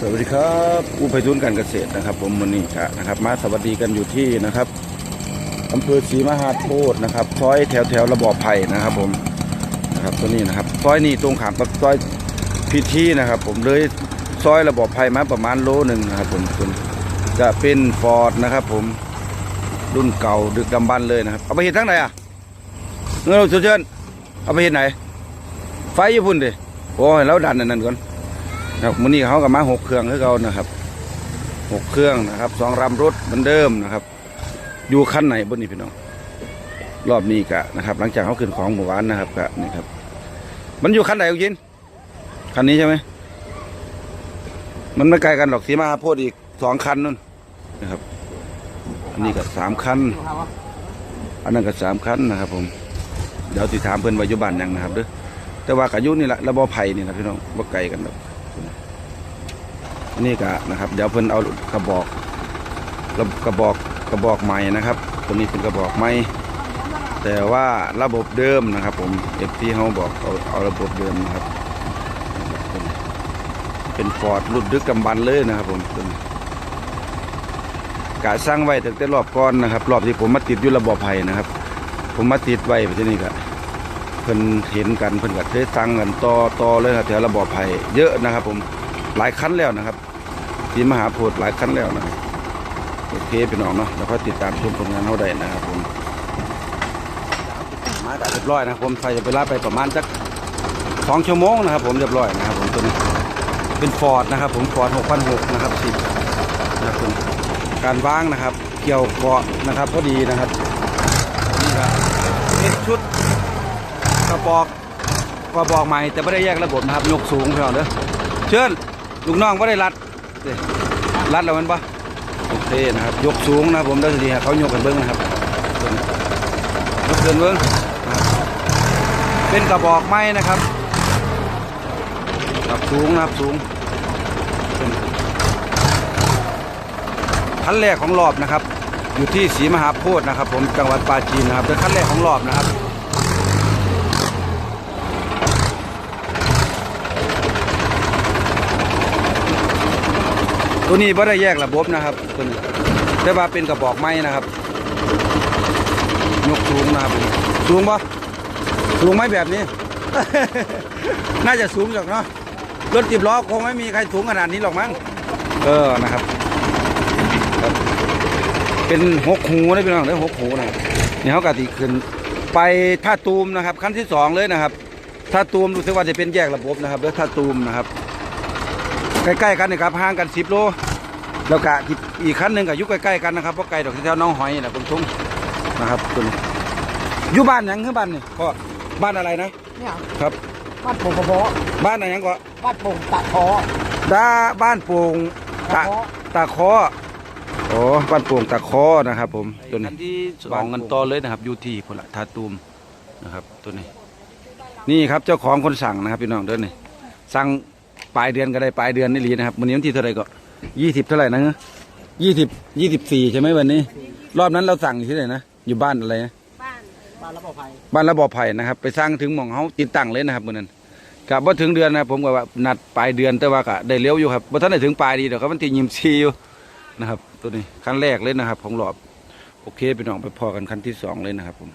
สวัสดีครับผู้ไปทุนการเกษตรนะครับ ผมวันนี้ครับนะครับ มาสวัสดีกันอยู่ที่นะครับอำเภอศรีมหาโพธิ์นะครับซอยแถวแถวระบอบไผ่นะครับ ผมนะครับตัวนี้นะครับซอยนี้ตรงขามกับซอยพิธีนะครับ ผมเลยซอยระบอบไผ่มาประมาณโลหนึ่งนะครับผมจะเป็นฟอร์ดนะครับ ผมรุ่นเก่าดึกดำบรรพ์เลยนะครับ เอาไปเห็นทั้งไหนอะเงินเราเชิญเอาไปเห็นไหน ไฟญี่ปุ่นดิโอ้ยแล้วดันอันนั้นก่อน ครับมื้อนี้เขากับมาหกเครื่องคือเขานะครับหกเครื่องนะครับสองรำรถเหมือนเดิมนะครับ อยู่คันไหนบนนี้พี่น้องรอบนี้กะนะครับ หลังจากเขาขึ้นของหมู่บ้านนะครับกะนี่ครับ มันอยู่คันไหนคุณยินคันนี้ใช่ไหมมันไม่ไกลกันหรอกสีมาโพดอีกสองคันนู่นนะครับ อันนี้ก็สามคันอันนั้นก็สามคันนะครับ ผมเดี๋ยวติดถามเพื่อนวาอยุบันยังนะครับเด้อแต่ว่ากายุนี่แหละระบอไผ่นี่นะพี่น้องบ่ไกลกันหรอก นี่ก็นะครับ เดี๋ยวเพิ่นเอากระบอกระกระบอกกระบอกใหม่นะครับ ตัวนี้เป็นกระบอกใหม่แต่ว่าระบบเดิมนะครับ ผมเอฟที่เขาบอกเอาเอาระบบเดิมนะครับ เป็นฟอร์ดรุ่นดึกกำบันเลยนะครับ ผมตัวนี้กะสร้างไว้ตั้งแต่รอบก่อนนะครับ รอบที่ผมมาติดอยู่ระบบไผ่นะครับ ผมมาติดไว้ที่นี่ก็เพิ่นเห็นกันเพิ่นก็ได้ตั้งกันต่อต่อเลยครับแถวระบอบไผ่เยอะนะครับ ผมหลายคันแล้วนะครับที่มหาโพธิ์หลายครั้งแล้วนะโอเคพี่น้องเนาะแล้วก็ติดตามชมผลงานเขาได้นะครับผมมาแต่เรียบร้อยนะครับผมใส่เวลาไปประมาณสักสองชั่วโมงนะครับ ผมเรียบร้อยนะครับ ผมตัวนี้เป็นฟอร์ดนะครับ ผมฟอร์ดหกพันหกนะครับสิบนะครับผมการวางนะครับ เกี่ยวเกาะนะครับพอดีนะครับนี่ครับชุด กระบอกกระบอกใหม่แต่ไม่ได้แยกระบบนะครับยกสูงพี่น้องเด้อเชิญลูกน้องไม่ได้รัดรัดแล้วมันปะโอเคนะครับ ยกสูงนะครับผมได้ทีเขายกกันเบิ้งนะครับยกเกินเบิ้งเป็นกระบอกไม้นะครับครับสูงนะครับสูงขั้นแรกของรอบนะครับ อยู่ที่ศรีมหาโพธิ์นะครับ ผมจังหวัดปราจีนนะครับเป็นขั้นแรกของรอบนะครับ ตัวนี้ไม่ได้แยกระบบนะครับตัวนี้แต่ว่าเป็นกระบอกไม้นะครับยกสูงนะครับสูงปะสูงไหมแบบนี้ น่าจะสูงจากเนาะรถจิบล้อคงไม่มีใครสูงขนาดนี้หรอกมั้งเออนะครับ เป็นหกหูนะพี่น้องเด้หกหูนะนี่เขากะติขึ้นไปท่าตูมนะครับ ขั้นที่สองเลยนะครับท่าตูมรู้สึกว่าจะเป็นแยกระบบนะครับเด้อท่าตูมนะครับ ใกล้ๆกันนะครับห่างกันสิบโลแล้วก็อีกอีกคันหนึ่งก็อยู่ใกล้ๆกันนะครับเพราะไกลดอกแถวๆหน้องหอยนะคุณทุ่งนะครับคุณอยู่บ้านหยังคือบ้านนี่พ่อบ้านอะไรนะเนี่ยครับบ้านโป่งกระเพาะบ้านอะไรยังก็บ้านโป่งตะคอดาบ้านโป่งตะตะเคาะตาคออ๋อบ้านโป่งตาคอนะครับ ผมตัวนี้ที่สองกันต่อเลยนะครับอยู่ที่พละทาตูมนะครับตัวนี้ นี่ครับเจ้าของคนสั่งนะครับพี่น้องเดินนี่สั่ง ปลายเดือนก็ได้ปลายเดือนนี่ลีนะครับวันนี้วันที่เท่าไหร่ก็ยี่สิบเท่าไหร่นะยี่สิบยี่สิบสี่ใช่ไหมวันนี้ รอบนั้นเราสั่งอยู่ที่ไหนนะอยู่บ้านอะไรนะบ้านระบบไฟบ้านระบอบไผ่นะครับ ไปสร้างถึงหมองเขาติดตั้งเลยนะครับวันนั้นกับว่าถึงเดือนนะผมก็ว่านัดปลายเดือนแต่ว่าก็ได้เลี้ยวอยู่ครับว่าท่านได้ถึงปลายดีเดี๋ยวครับมันตียิมซีอยู่นะครับ ตัวนี้ขั้นแรกเลยนะครับของรอบโอเคพี่น้องไปพอกันขั้นที่สองเลยนะครับผม